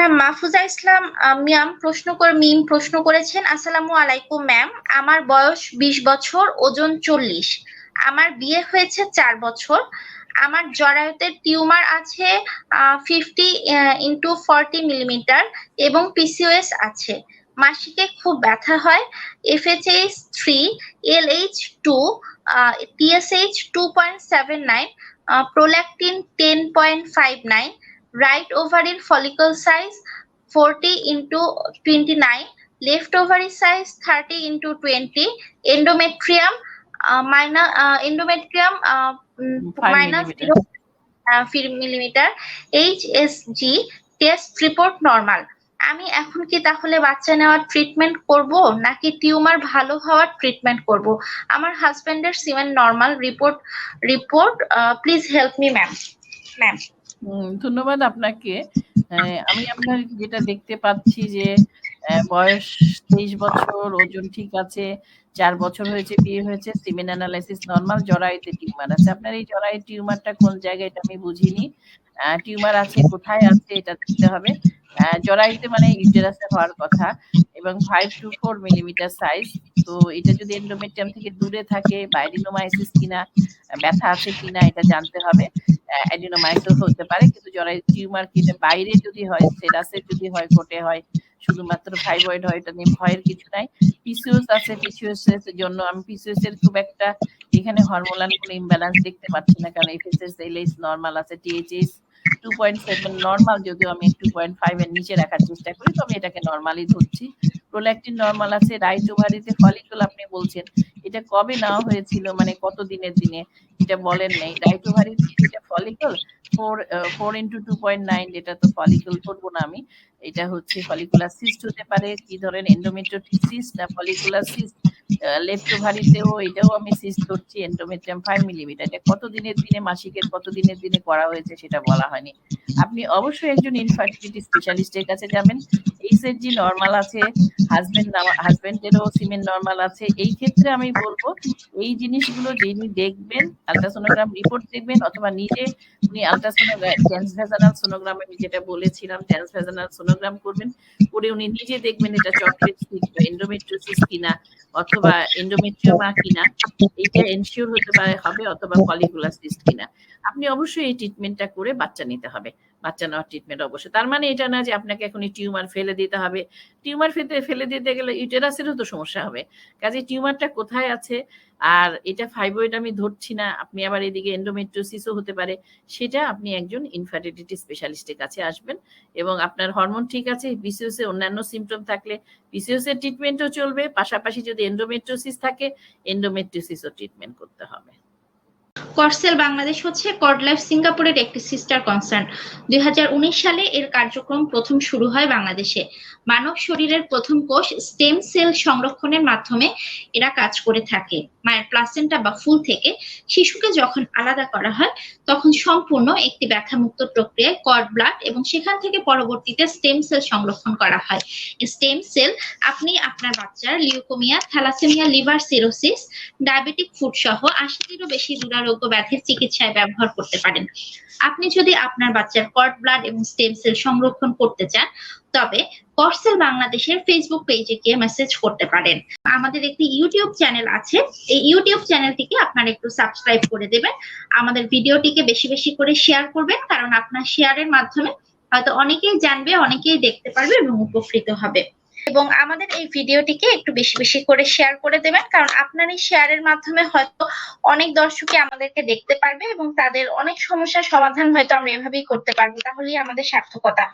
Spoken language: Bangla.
ম্যাম মাহফুজা ইসলাম ম্যাম প্রশ্ন করে মিম প্রশ্ন করেছেন। আসসালামু আলাইকুম ম্যাম আমার বয়স বিশ বছর, ওজন চল্লিশ। আমার বিয়ে হয়েছে চার বছর। আমার জরায়ুতে টিউমার আছে ফিফটি ইন্টু ফর্টি মিলিমিটার এবং পিসিওএস আছে। মাসিকে খুব ব্যথা হয়। FSH three LH two TSH two point seven nine prolactin ten point five nine right ovary follicle size 40 into 29 left ovary size 30 into 20 endometrium uh, minus uh, endometrium uh, mm, Five minus millimeter. 0 uh, millimeter hsg test report normal আমি এখন কি তাহলে বাচ্চা নেওয়ার ট্রিটমেন্ট করব নাকি টিউমার ভালো হওয়ার ট্রিটমেন্ট করব আমার হাজবেন্ডের semen normal report report please help me ma'am ma'am ধন্যবাদ আপনাকে। আমি আপনার যেটা দেখতে পাচ্ছি যে বয়স তেইশ বছর ওজন ঠিক আছে চার বছর হয়েছে বিয়ে হয়েছে সিমেন অ্যানালাইসিস নর্মাল জরায়ুতে টিউমার আছে। আপনার এই জরায়ু টিউমারটা কোন জায়গায় এটা আমি বুঝিনি। টিউমার আছে কোথায় আছে এটা দেখতে হবে। আহ, জরায়ুতে মানে ইউটেরাসে হওয়ার কথা এবং five two four millimetre size. তো এটা যদি এন্ডোমেট্রিয়াম থেকে দূরে থাকে বাইরিনোমাইসিস কিনা ব্যথা আছে কিনা এটা জানতে হবে। অ্যাডিনোমাইসিস হতে পারে। কিন্তু জরায়ু টিউমার কি এটা বাইরে যদি হয় সেরাসে যদি হয় কোটে হয়, শুধুমাত্র থাইরয়েড হয়, এটা নিয়ে ভয়ের কিছু নাই। পিসিওস আছে পিসিওস এর জন্য আমি পিসিওস এর খুব একটা এখানে হরমোনাল কোনো ইমব্যালেন্স দেখতে পাচ্ছি না। কারণ এফএসএস এলএইচ নর্মাল আছে টিএইচএস সেভেন নর্মাল যদিও আমি টু পয়েন্ট ফাইভ এর নিচে রাখার চেষ্টা করি, তো আমি এটাকে নর্মালি ধরছি। প্রোল্যাক্টিন নর্মাল আছে রাইট ওভারিতে ফলিকল আপনি বলছেন, এটা কবে নেওয়া হয়েছিল মানে কত দিনের দিনে? এটা বলেন নেই। রাইট ওভারি এটা follicle four four into two point nine এটা তো ফলিকল করব না আমি। এটা হচ্ছে ফলিকুলার সিস্ট হতে পারে, কি ধরেন এন্ডোমেট্রিওটিক সিস্ট না ফলিকুলার সিস্ট লেফট ওভারিতেও এটাও আমি সিস্ট করছি এন্ডোমেট্রিয়াম ফাইভ মিলিমিটার এটা কত দিনের দিনে, মাসিকের কত দিনের দিনে করা হয়েছে সেটা বলা হয়নি। আপনি অবশ্যই একজন ইনফার্টিলিটি স্পেশালিস্টের কাছে যাবেন। এইচএসজি নর্মাল আছে হাজবেন্ড হাজবেন্ডেরও সিমেন্ট নর্মাল আছে। এই ক্ষেত্রে আমি বলব, এই জিনিসগুলো যিনি দেখবেন আলট্রাসোনোগ্রাম রিপোর্ট দেখবেন অথবা নিজে উনি আলট্রাসোনোগ্রাম ট্রান্সভেজানাল সোনোগ্রাম আমি যেটা বলেছিলাম ট্রান্সভেজানাল সোনোগ্রাম করবেন, করে উনি নিজে দেখবেন এটা চকলেট এন্ডোমেট্রিওসিস কিনা অথবা এন্ডোমেট্রিওমা কিনা, এটা এনশিওর হতে পারে, হবে অথবা ফলিকুলার কিনা। আপনি অবশ্যই এই ট্রিটমেন্টটা করে বাচ্চা নিতে হবে। বাচ্চা নেওয়ার ট্রিটমেন্ট অবশ্যই। তার মানে এটা না যে আপনাকে এখন টিউমার ফেলে দিতে হবে। টিউমার ফেলে ফেলে দিতে গেলে ইউটেরাসেরও তো সমস্যা হবে। কাজে টিউমারটা কোথায় আছে? আর এটা ফাইব্রয়েড আমি ধরছি না, আপনি আবার এদিকে এন্ডোমেট্রোসিসও হতে পারে। সেটা আপনি একজন ইনফার্টিলিটি স্পেশালিস্টের কাছে আসবেন এবং আপনার হরমোন ঠিক আছে পিসিওস এর অন্যান্য সিমটম থাকলে পিসিওস এর ট্রিটমেন্টও চলবে। পাশাপাশি যদি এন্ডোমেট্রোসিস থাকে এন্ডোমেট্রোসিসও ট্রিটমেন্ট করতে হবে। করসেল বাংলাদেশ হচ্ছে কর্ডলাইফ সিঙ্গাপুরের একটি সিস্টার কনসার্ন দুই সালে এর কার্যক্রম প্রথম শুরু হয় বাংলাদেশে। মানব শরীরের প্রথম কোষ স্টেম সেল সংরক্ষণের মাধ্যমে এরা কাজ করে থাকে। মায়ের প্লাসেন্টা বা ফুল থেকে শিশুকে যখন আলাদা করা হয়, তখন সম্পূর্ণ একটি ব্যথামুক্ত প্রক্রিয়ায় কর্ড ব্লাড এবং সেখান থেকে পরবর্তীতে স্টেম সেল সংরক্ষণ করা হয়। স্টেম সেল আপনি আপনার বাচ্চার leukaemia thalassaemia liver cirrhosis diabetic food সহ আশিটিরও বেশি দুরারোগ্য ব্যাধির চিকিৎসায় ব্যবহার করতে পারেন। আপনি যদি আপনার বাচ্চার কর্ড ব্লাড এবং স্টেম সেল সংরক্ষণ করতে চান, তবে করসেল বাংলাদেশের ফেসবুক পেজে গিয়ে মেসেজ করতে পারেন। আমাদের একটি ইউটিউব চ্যানেল আছে। এই ইউটিউব চ্যানেলটিকে আপনারা একটু সাবস্ক্রাইব করে দেবেন। আমাদের ভিডিওটিকে বেশি বেশি করে শেয়ার করবেন, কারণ আপনার শেয়ারের মাধ্যমে হয়তো অনেকেই জানবে, অনেকেই দেখতে পারবে এবং উপকৃত হবে। এবং আমাদের এই ভিডিওটিকে একটু বেশি বেশি করে শেয়ার করে দেবেন, কারণ আপনার এই শেয়ারের মাধ্যমে হয়তো অনেক দর্শকই আমাদেরকে দেখতে পারবে এবং তাদের অনেক সমস্যার সমাধান হয়তো আমরা এভাবেই করতে পারব। তাহলেই আমাদের সার্থকতা।